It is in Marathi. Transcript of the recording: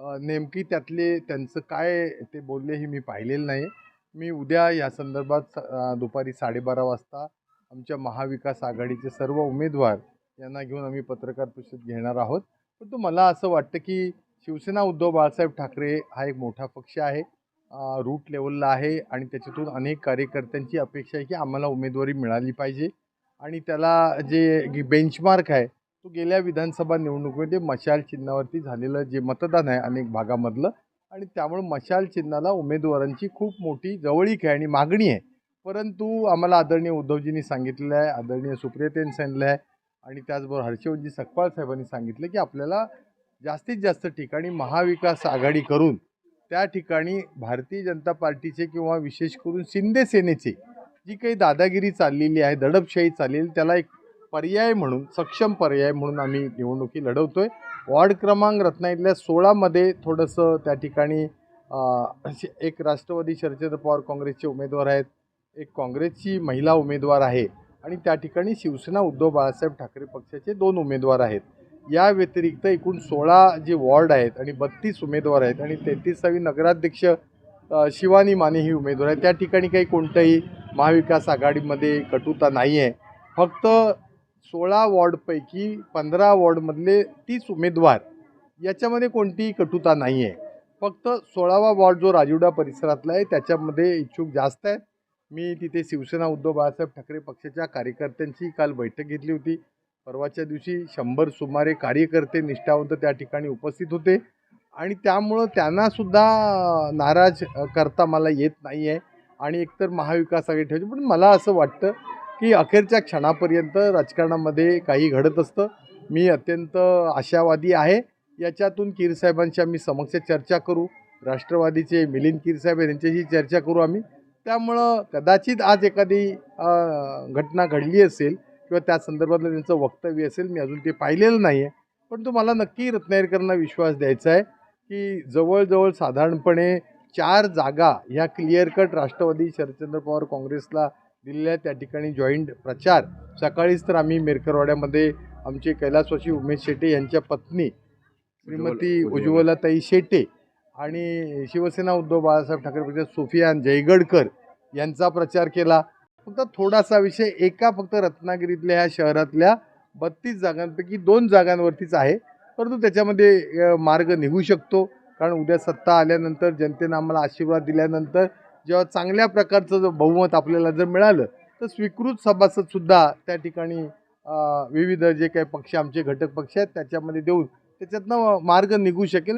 नेमकी त्यातले त्यांचं काय ते बोलले हे मी पाहिलेलं नाही. मी उद्या या संदर्भात स- दुपारी साडेबारा वाजता आमच्या महाविकास आघाडीचे सर्व उमेदवार यांना घेऊन आम्ही पत्रकार परिषद घेणार आहोत. परंतु मला असं वाटतं की शिवसेना उद्धव बाळासाहेब ठाकरे हा एक मोठा पक्ष आहे. रूट लेवलला आहे आणि त्याच्यातून अनेक कार्यकर्त्यांची अपेक्षा आहे की आम्हाला उमेदवारी मिळाली पाहिजे. आणि त्याला जे बेंचमार्क आहे गेल्या विधानसभा निवडणुकीमध्ये मशाल चिन्हावरती झालेलं जे मतदान आहे अनेक भागामधलं आणि त्यामुळे मशाल चिन्हाला उमेदवारांची खूप मोठी जवळीक आहे आणि मागणी आहे. परंतु आम्हाला आदरणीय उद्धवजींनी सांगितलेलं आहे आदरणीय सुप्रियतेने सांगितलं आहे आणि त्याचबरोबर हर्षवर्जी सकपाळ साहेबांनी सांगितलं की आपल्याला जास्तीत जास्त ठिकाणी महाविकास आघाडी करून त्या ठिकाणी भारतीय जनता पार्टीचे किंवा विशेष करून शिंदे सेनेचे जी काही दादागिरी चाललेली आहे दडपशाही चाललेली त्याला एक पर्याय म्हणून सक्षम पर्याय म्हणून आम्ही निवडणुकी लढवतो आहे वॉर्ड क्रमांक रत्नागिरीतल्या सोळामध्ये थोडंसं त्या ठिकाणी असे एक राष्ट्रवादी शरदचंद्र पवार काँग्रेसचे उमेदवार आहेत. एक काँग्रेसची महिला उमेदवार आहे आणि त्या ठिकाणी शिवसेना उद्धव बाळासाहेब ठाकरे पक्षाचे दोन उमेदवार आहेत. या व्यतिरिक्त एकूण सोळा जे वॉर्ड आहेत आणि बत्तीस उमेदवार आहेत आणि तेहतीसावी नगराध्यक्ष शिवानी माने ही उमेदवार आहे त्या ठिकाणी काही कोणतंही महाविकास आघाडीमध्ये कटुता नाही आहे फक्त सोळा वॉर्डपैकी पंधरा वॉर्डमधले तीस उमेदवार याच्यामध्ये कोणतीही कटुता नाही आहे. फक्त सोळावा वॉर्ड जो राजीवडा परिसरातला आहे त्याच्यामध्ये इच्छुक जास्त आहेत. मी तिथे शिवसेना उद्धव बाळासाहेब ठाकरे पक्षाच्या कार्यकर्त्यांची काल बैठक घेतली होती. परवाच्या दिवशी शंभर सुमारे कार्यकर्ते निष्ठावंत त्या ठिकाणी उपस्थित होते. आणि त्यामुळं त्यांनासुद्धा नाराज करता मला येत नाही आहे आणि एकतर महाविकास आघाडी ठेवायची पण मला असं वाटतं की अखेरच्या क्षणापर्यंत राजकारणामध्ये काही घडत असतं. मी अत्यंत आशावादी आहे. याच्यातून कीरसाहेबांशी आम्ही समक्ष चर्चा करू. राष्ट्रवादीचे मिलिंद कीरसाहेब आहे चर्चा करू आम्ही. त्यामुळं कदाचित आज एखादी घटना घडली असेल किंवा त्या संदर्भातलं त्यांचं वक्तव्य असेल मी अजून ते पाहिलेलं नाही आहे पण तुम्हाला नक्की रत्नागिरीकरांना विश्वास द्यायचा आहे की जवळजवळ साधारणपणे चार जागा ह्या क्लिअर कट राष्ट्रवादी शरदचंद्र पवार काँग्रेसला दिलेल्या. त्या ठिकाणी जॉईंट प्रचार. सकाळीच तर आम्ही मेरकरवाड्यामध्ये आमचे कैलासवासी उमेश शेटे यांच्या पत्नी श्रीमती उज्ज्वला- उज्ज्वलाताई शेटे आणि शिवसेना उद्धव बाळासाहेब ठाकरे पक्षाचे सुफियान जयगडकर यांचा प्रचार केला. फक्त थोडासा विषय एका फक्त रत्नागिरीतल्या ह्या शहरातल्या बत्तीस जागांपैकी दोन जागांवरतीच आहे. परंतु त्याच्यामध्ये मार्ग निघू शकतो. कारण उद्या सत्ता आल्यानंतर जनतेनं आम्हाला आशीर्वाद दिल्यानंतर जेव्हा चांगल्या प्रकारचं जर बहुमत आपल्याला जर मिळालं तर स्वीकृत सभासदसुद्धा त्या ठिकाणी विविध जे काही पक्ष आमचे घटक पक्ष आहेत त्याच्यामध्ये देऊन त्याच्यातनं मार्ग निघू शकेल.